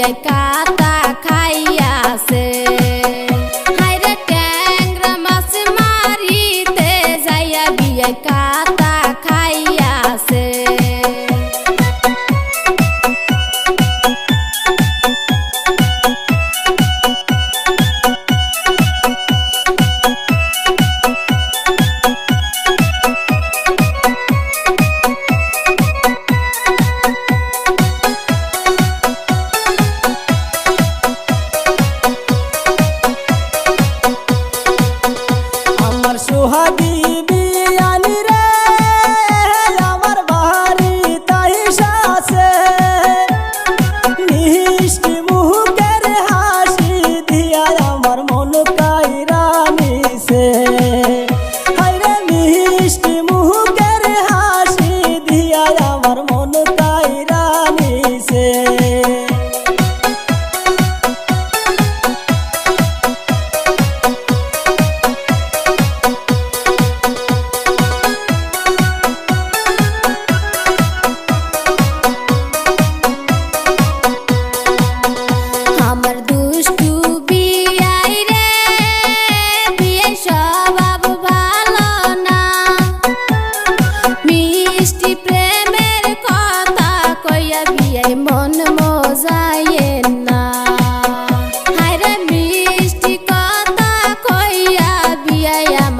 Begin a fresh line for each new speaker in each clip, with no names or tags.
ai cata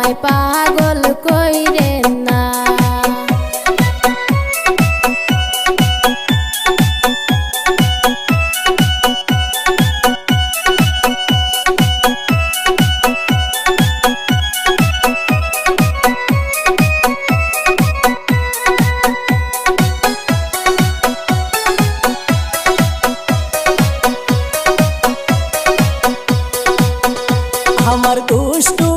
আমায় পাগল কইরেন না।
আমার দুষ্টু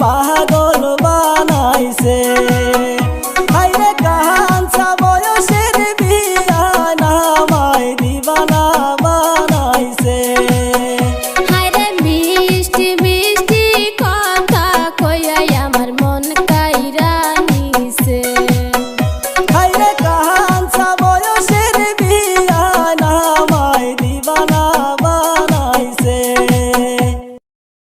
পাগল